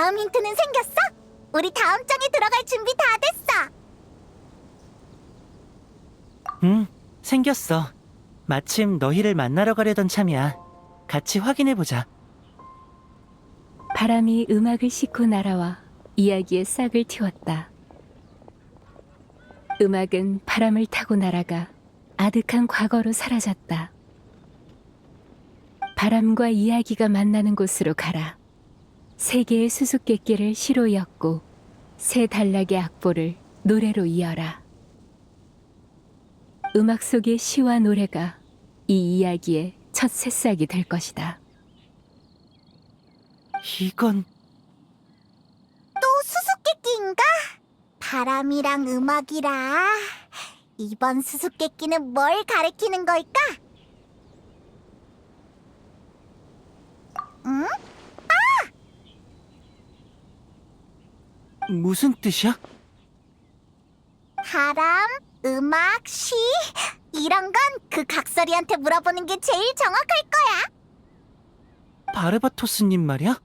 다음 힌트는 생겼어? 우리 다음 장에 들어갈 준비 다 됐어. 응, 생겼어. 마침 너희를 만나러 가려던 참이야. 같이 확인해보자. 바람이 음악을 싣고 날아와 이야기의 싹을 틔웠다. 음악은 바람을 타고 날아가 아득한 과거로 사라졌다. 바람과 이야기가 만나는 곳으로 가라. 세 개의 수수께끼를 시로 엮고 세 단락의 악보를 노래로 이어라. 음악 속의 시와 노래가 이 이야기의 첫 새싹이 될 것이다. 이건 또 수수께끼인가? 바람이랑 음악이라. 이번 수수께끼는 뭘 가리키는 걸까? 응? 무슨 뜻이야? 바람, 음악, 시 이런 건 그 각설이한테 물어보는 게 제일 정확할 거야. 바르바토스님 말이야?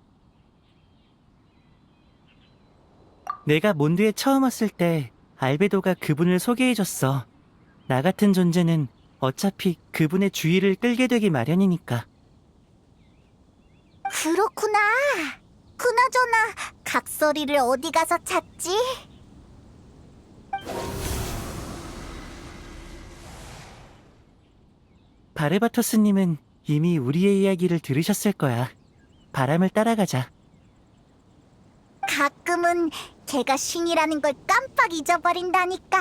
내가 몬드에 처음 왔을 때 알베도가 그분을 소개해줬어. 나 같은 존재는 어차피 그분의 주의를 끌게 되기 마련이니까. 그렇구나. 그나저나 각설이를 어디 가서 찾지? 바르바토스님은 이미 우리의 이야기를 들으셨을 거야. 바람을 따라가자. 가끔은 걔가 신이라는 걸 깜빡 잊어버린다니까.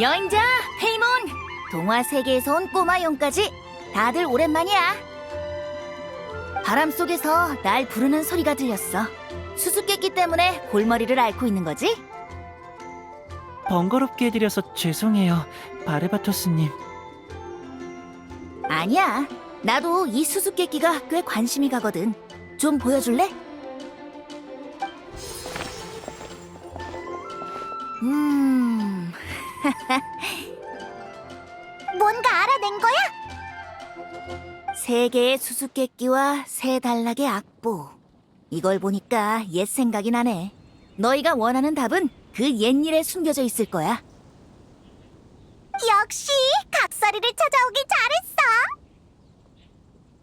여행자 페이몬 동화 세계에서 온 꼬마 용까지 다들 오랜만이야 바람 속에서 날 부르는 소리가 들렸어 수수께끼 때문에 골머리를 앓고 있는 거지? 번거롭게 해드려서 죄송해요. 바르바토스님. 아니야 나도 이 수수께끼가 꽤 관심이 가거든 좀 보여줄래? 음... 뭔가 알아낸 거야? 세 개의 수수께끼와 세 단락의 악보. 이걸 보니까 옛 생각이 나네. 너희가 원하는 답은 그 옛일에 숨겨져 있을 거야. 역시 각설이를 찾아오길 잘했어.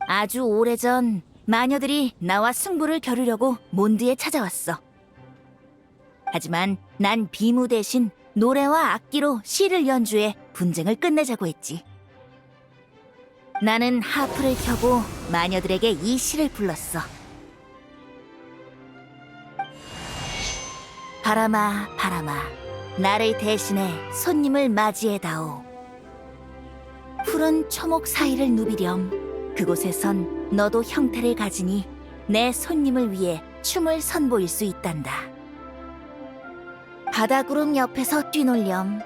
아주 오래전 마녀들이 나와 승부를 겨루려고 몬드에 찾아왔어. 하지만 난 비무 대신 노래와 악기로 시를 연주해 분쟁을 끝내자고 했지. 나는 하프를 켜고 마녀들에게 이 시를 불렀어. 바람아, 바람아, 나를 대신해 손님을 맞이해다오. 푸른 초목 사이를 누비렴. 그곳에선 너도 형태를 가지니 내 손님을 위해 춤을 선보일 수 있단다. 바다구름 옆에서 뛰놀렴.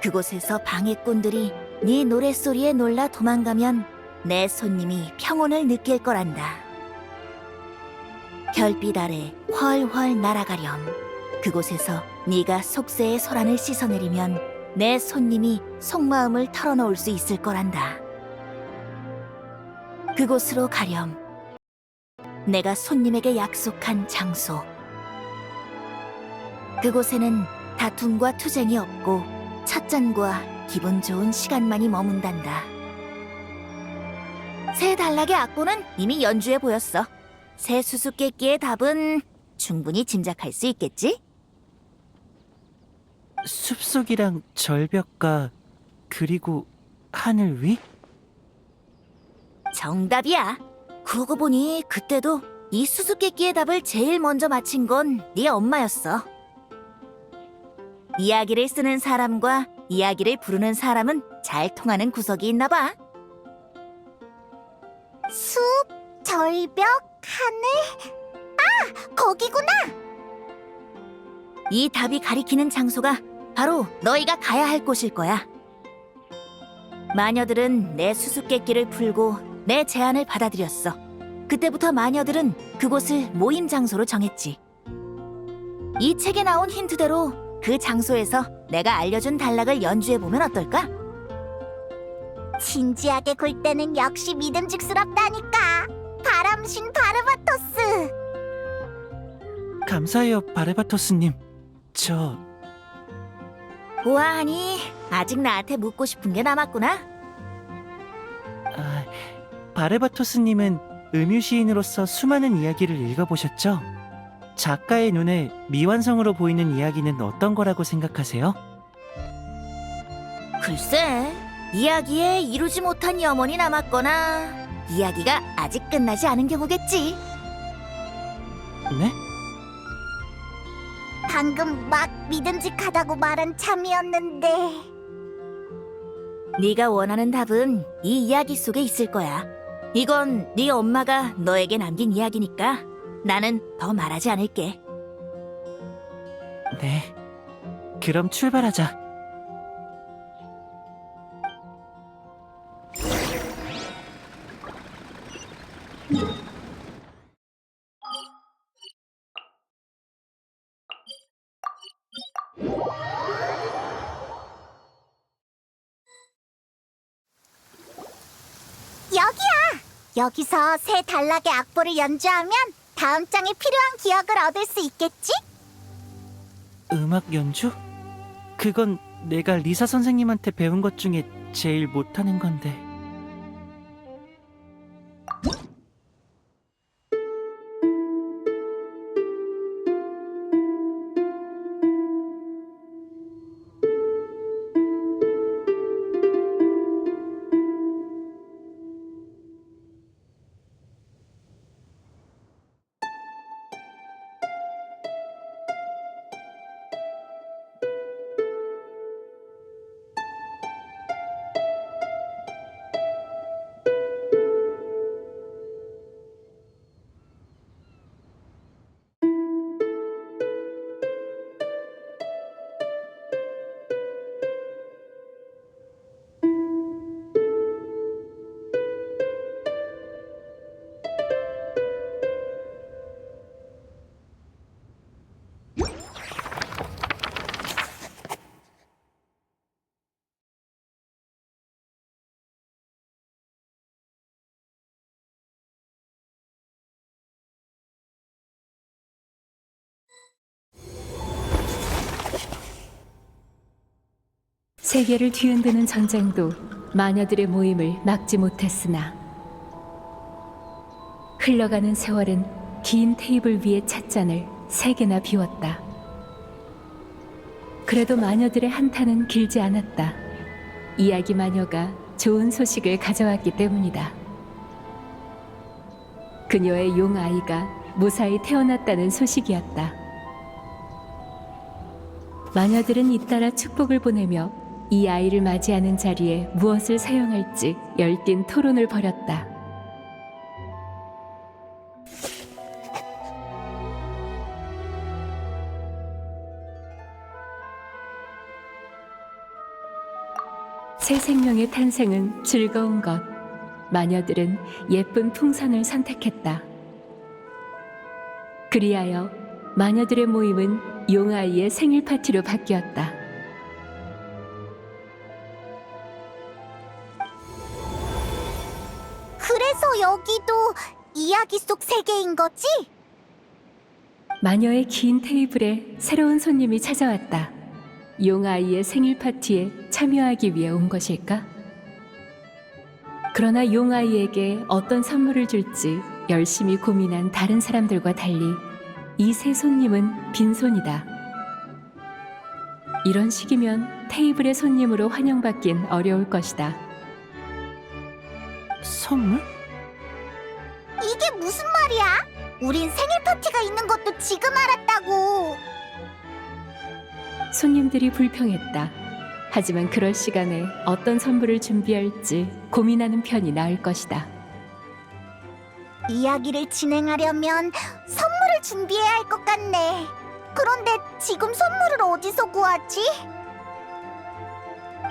그곳에서 방해꾼들이 네 노랫소리에 놀라 도망가면 내 손님이 평온을 느낄 거란다. 별빛 아래 훨훨 날아가렴. 그곳에서 네가 속세의 소란을 씻어내리면 내 손님이 속마음을 털어놓을 수 있을 거란다. 그곳으로 가렴. 내가 손님에게 약속한 장소. 그곳에는 다툼과 투쟁이 없고 찻잔과 기분 좋은 시간만이 머문단다. 새 단락의 악보는 이미 연주해 보였어. 새 수수께끼의 답은 충분히 짐작할 수 있겠지? 숲속이랑 절벽과 그리고 하늘 위? 정답이야. 그러고 보니 그때도 이 수수께끼의 답을 제일 먼저 맞힌 건 네 엄마였어. 이야기를 쓰는 사람과 이야기를 부르는 사람은 잘 통하는 구석이 있나 봐. 숲, 절벽, 하늘. 아, 거기구나. 이 답이 가리키는 장소가 바로 너희가 가야 할 곳일 거야. 마녀들은 내 수수께끼를 풀고 내 제안을 받아들였어. 그때부터 마녀들은 그곳을 모임 장소로 정했지. 이 책에 나온 힌트대로 그 장소에서 내가 알려준 단락을 연주해보면 어떨까? 진지하게 굴 때는 역시 믿음직스럽다니까. 바람신 바르바토스. 감사해요, 바레바토스님. 저 보아하니 아직 나한테 묻고 싶은 게 남았구나. 아, 바레바토스님은 음유 시인으로서 수많은 이야기를 읽어보셨죠? 작가의 눈에 미완성으로 보이는 이야기는 어떤 거라고 생각하세요? 글쎄, 이야기에 이루지 못한 염원이 남았거나 이야기가 아직 끝나지 않은 경우겠지. 네? 방금 막 믿음직하다고 말한 참이었는데. 네가 원하는 답은 이 이야기 속에 있을 거야. 이건 네 엄마가 너에게 남긴 이야기니까 나는 더 말하지 않을게. 네. 그럼 출발하자. 여기야! 여기서 새 단락의 악보를 연주하면 다음 장에 필요한 기억을 얻을 수 있겠지? 음악 연주? 그건 내가 리사 선생님한테 배운 것 중에 제일 못하는 건데. 세계를 뒤흔드는 전쟁도 마녀들의 모임을 막지 못했으나 흘러가는 세월은 긴 테이블 위의 찻잔을 세 개나 비웠다. 그래도 마녀들의 한탄은 길지 않았다. 이야기 마녀가 좋은 소식을 가져왔기 때문이다. 그녀의 용 아이가 무사히 태어났다는 소식이었다. 마녀들은 잇따라 축복을 보내며 이 아이를 맞이하는 자리에 무엇을 사용할지 열띤 토론을 벌였다. 새 생명의 탄생은 즐거운 것. 마녀들은 예쁜 풍선을 선택했다. 그리하여 마녀들의 모임은 용아이의 생일 파티로 바뀌었다. 여기도 이야기 속 세계인 거지? 마녀의 긴 테이블에 새로운 손님이 찾아왔다. 용아이의 생일 파티에 참여하기 위해 온 것일까? 그러나 용아이에게 어떤 선물을 줄지 열심히 고민한 다른 사람들과 달리 이새 손님은 빈손이다. 이런 식이면 테이블의 손님으로 환영받긴 어려울 것이다. 선물? 말이야? 우린 생일 파티가 있는 것도 지금 알았다고. 손님들이 불평했다. 하지만 그럴 시간에 어떤 선물을 준비할지 고민하는 편이 나을 것이다. 이야기를 진행하려면 선물을 준비해야 할 것 같네. 그런데 지금 선물을 어디서 구하지?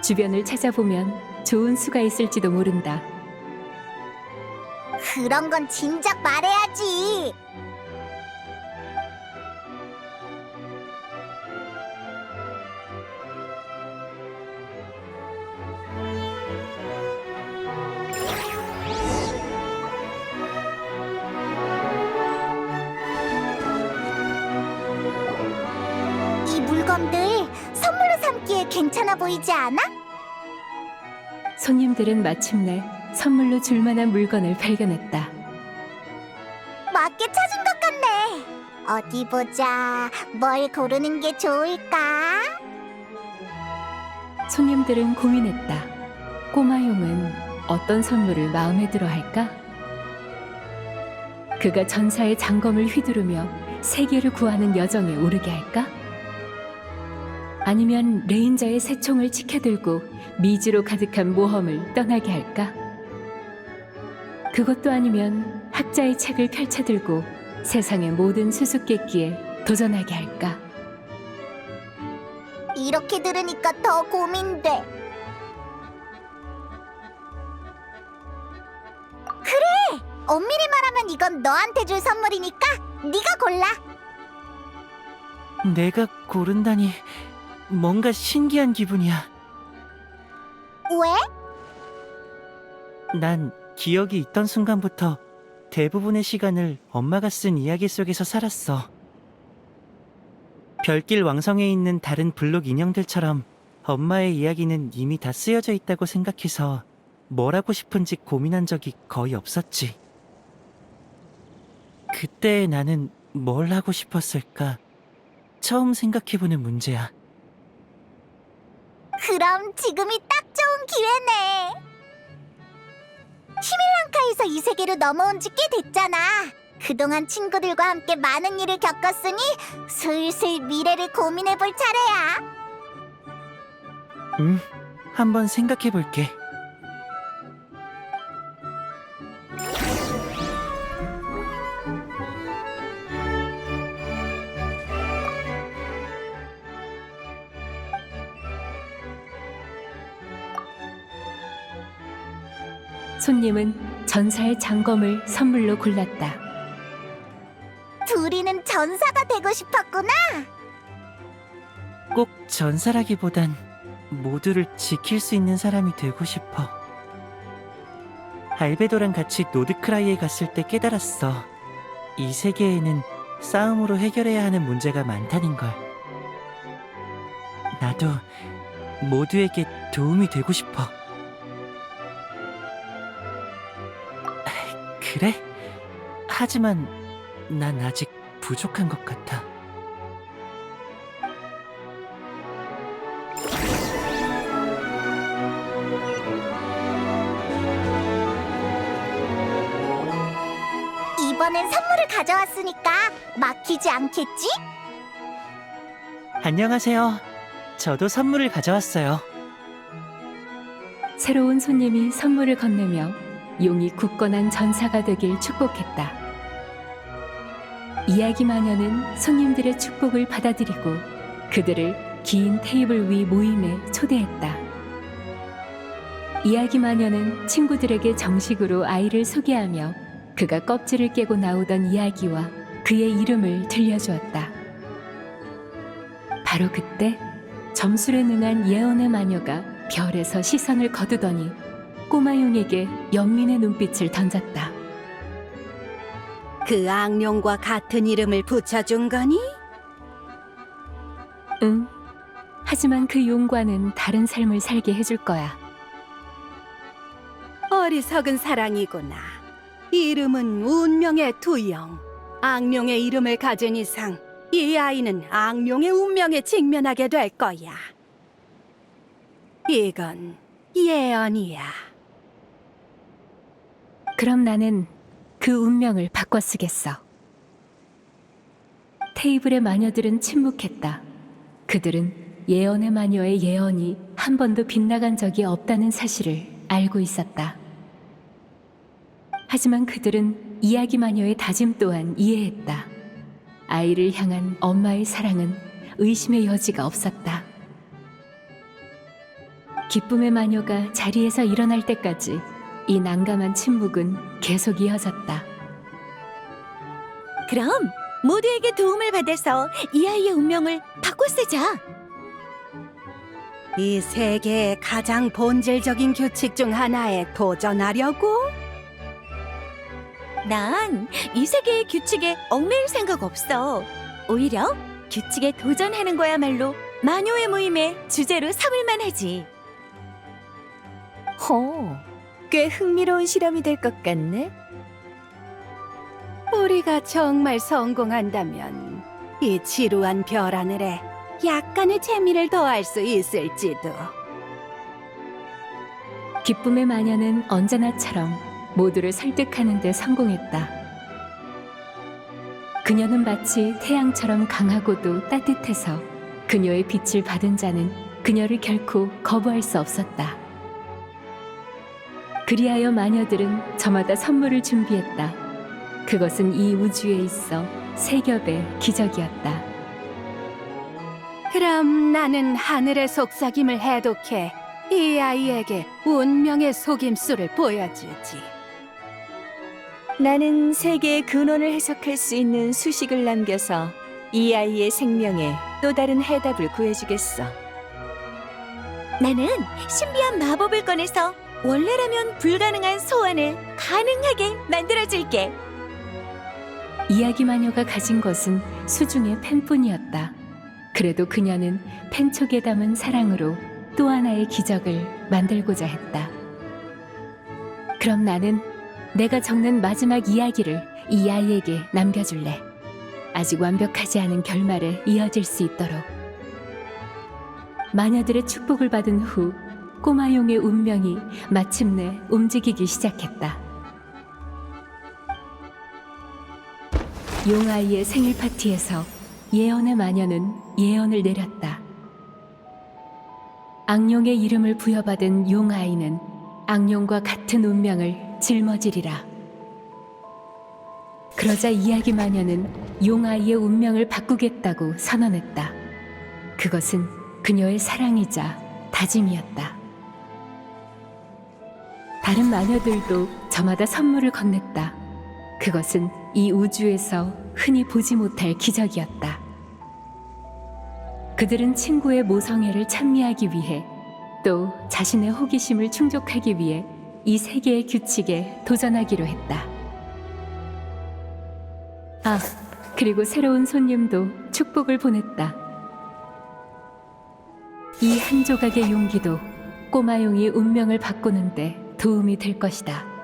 주변을 찾아보면 좋은 수가 있을지도 모른다. 그런 건 진작 말해야지. 이 물건들 선물로 삼기에 괜찮아 보이지 않아? 손님들은 마침내 선물로 줄 만한 물건을 발견했다. 맞게 찾은 것 같네. 어디 보자. 뭘 고르는 게 좋을까? 손님들은 고민했다. 꼬마용은 어떤 선물을 마음에 들어 할까? 그가 전사의 장검을 휘두르며 세계를 구하는 여정에 오르게 할까? 아니면 레인저의 새총을 치켜들고 미지로 가득한 모험을 떠나게 할까? 그것도 아니면 학자의 책을 펼쳐들고 세상의 모든 수수께끼에 도전하게 할까? 이렇게 들으니까 더 고민돼. 그래! 엄밀히 말하면 이건 너한테 줄 선물이니까 네가 골라. 내가 고른다니 뭔가 신기한 기분이야. 왜? 난 기억이 있던 순간부터 대부분의 시간을 엄마가 쓴 이야기 속에서 살았어. 별길 왕성에 있는 다른 블록 인형들처럼 엄마의 이야기는 이미 다 쓰여져 있다고 생각해서 뭘 하고 싶은지 고민한 적이 거의 없었지. 그때 나는 뭘 하고 싶었을까? 처음 생각해보는 문제야. 그럼 지금이 딱 좋은 기회네. 히밀랑카에서 이 세계로 넘어온 지 꽤 됐잖아. 그동안 친구들과 함께 많은 일을 겪었으니 슬슬 미래를 고민해 볼 차례야. 응, 한번 생각해 볼게. 손님은 전사의 장검을 선물로 골랐다. 둘이는 전사가 되고 싶었구나. 꼭 전사라기보단 모두를 지킬 수 있는 사람이 되고 싶어. 알베도랑 같이 노드크라이에 갔을 때 깨달았어. 이 세계에는 싸움으로 해결해야 하는 문제가 많다는 걸. 나도 모두에게 도움이 되고 싶어. 그래? 하지만 난 아직 부족한 것 같아. 이번엔 선물을 가져왔으니까 막히지 않겠지? 안녕하세요. 저도 선물을 가져왔어요. 새로운 손님이 선물을 건네며 용이 굳건한 전사가 되길 축복했다. 이야기 마녀는 손님들의 축복을 받아들이고 그들을 긴 테이블 위 모임에 초대했다. 이야기 마녀는 친구들에게 정식으로 아이를 소개하며 그가 껍질을 깨고 나오던 이야기와 그의 이름을 들려주었다. 바로 그때 점술에 능한 예언의 마녀가 별에서 시선을 거두더니 꼬마 용에게 연민의 눈빛을 던졌다. 그 악령과 같은 이름을 붙여준 거니? 응. 하지만 그 용과는 다른 삶을 살게 해줄 거야. 어리석은 사랑이구나. 이름은 운명의 두영. 악령의 이름을 가진 이상 이 아이는 악령의 운명에 직면하게 될 거야. 이건 예언이야. 그럼 나는 그 운명을 바꿔 쓰겠어. 테이블의 마녀들은 침묵했다. 그들은 예언의 마녀의 예언이 한 번도 빗나간 적이 없다는 사실을 알고 있었다. 하지만 그들은 이야기 마녀의 다짐 또한 이해했다. 아이를 향한 엄마의 사랑은 의심의 여지가 없었다. 기쁨의 마녀가 자리에서 일어날 때까지 이 난감한 침묵은 계속 이어졌다. 그럼 모두에게 도움을 받아서 이 아이의 운명을 바꿔 쓰자. 이 세계의 가장 본질적인 규칙 중 하나에 도전하려고? 난 이 세계의 규칙에 얽매일 생각 없어. 오히려 규칙에 도전하는 거야말로 마녀의 모임의 주제로 삼을 만하지. 호, 꽤 흥미로운 실험이 될 것 같네. 우리가 정말 성공한다면 이 지루한 별 하늘에 약간의 재미를 더할 수 있을지도. 기쁨의 마녀는 언제나처럼 모두를 설득하는 데 성공했다. 그녀는 마치 태양처럼 강하고도 따뜻해서 그녀의 빛을 받은 자는 그녀를 결코 거부할 수 없었다. 그리하여 마녀들은 저마다 선물을 준비했다. 그것은 이 우주에 있어 세 겹의 기적이었다. 그럼 나는 하늘의 속삭임을 해독해 이 아이에게 운명의 속임수를 보여주지. 나는 세계의 근원을 해석할 수 있는 수식을 남겨서 이 아이의 생명에 또 다른 해답을 구해주겠어. 나는 신비한 마법을 꺼내서 원래라면 불가능한 소원을 가능하게 만들어줄게. 이야기 마녀가 가진 것은 수중의 펜뿐이었다. 그래도 그녀는 펜 속에 담은 사랑으로 또 하나의 기적을 만들고자 했다. 그럼 나는 내가 적는 마지막 이야기를 이 아이에게 남겨줄래. 아직 완벽하지 않은 결말에 이어질 수 있도록. 마녀들의 축복을 받은 후 꼬마용의 운명이 마침내 움직이기 시작했다. 용아이의 생일 파티에서 예언의 마녀는 예언을 내렸다. 악룡의 이름을 부여받은 용아이는 악룡과 같은 운명을 짊어지리라. 그러자 이야기 마녀는 용아이의 운명을 바꾸겠다고 선언했다. 그것은 그녀의 사랑이자 다짐이었다. 다른 마녀들도 저마다 선물을 건넸다. 그것은 이 우주에서 흔히 보지 못할 기적이었다. 그들은 친구의 모성애를 찬미하기 위해 또 자신의 호기심을 충족하기 위해 이 세계의 규칙에 도전하기로 했다. 아, 그리고 새로운 손님도 축복을 보냈다. 이 한 조각의 용기도 꼬마용이 운명을 바꾸는데 도움이 될 것이다.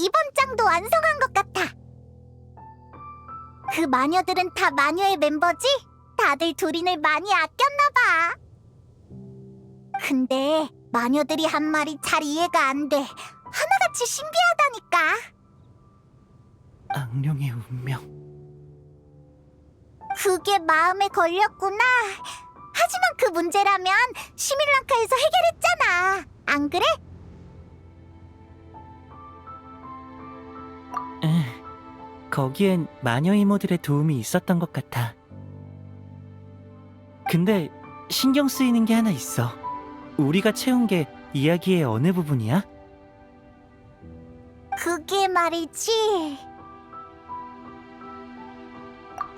이번 장도 완성한 것 같아. 그 마녀들은 다 마녀의 멤버지? 다들 두린을 많이 아꼈나 봐. 근데 마녀들이 한 말이 잘 이해가 안 돼. 하나같이 신비하다니까. 악령의 운명. 그게 마음에 걸렸구나. 하지만 그 문제라면 시밀랑카에서 해결했잖아. 안 그래? 거기엔 마녀 이모들의 도움이 있었던 것 같아. 근데 신경 쓰이는 게 하나 있어. 우리가 채운 게 이야기의 어느 부분이야? 그게 말이지.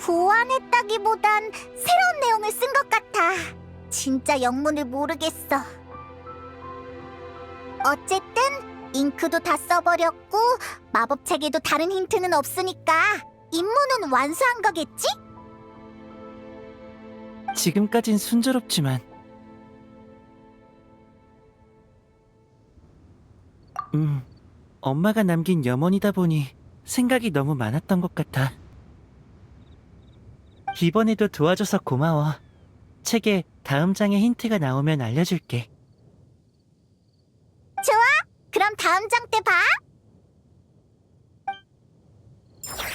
보완했다기보단 새로운 내용을 쓴 것 같아. 진짜 영문을 모르겠어. 어쨌든 잉크도 다 써버렸고 마법 책에도 다른 힌트는 없으니까 임무는 완수한 거겠지? 지금까진 순조롭지만. 음, 엄마가 남긴 염원이다 보니 생각이 너무 많았던 것 같아. 이번에도 도와줘서 고마워. 책에 다음 장에 힌트가 나오면 알려줄게. 그럼 다음 장 때 봐.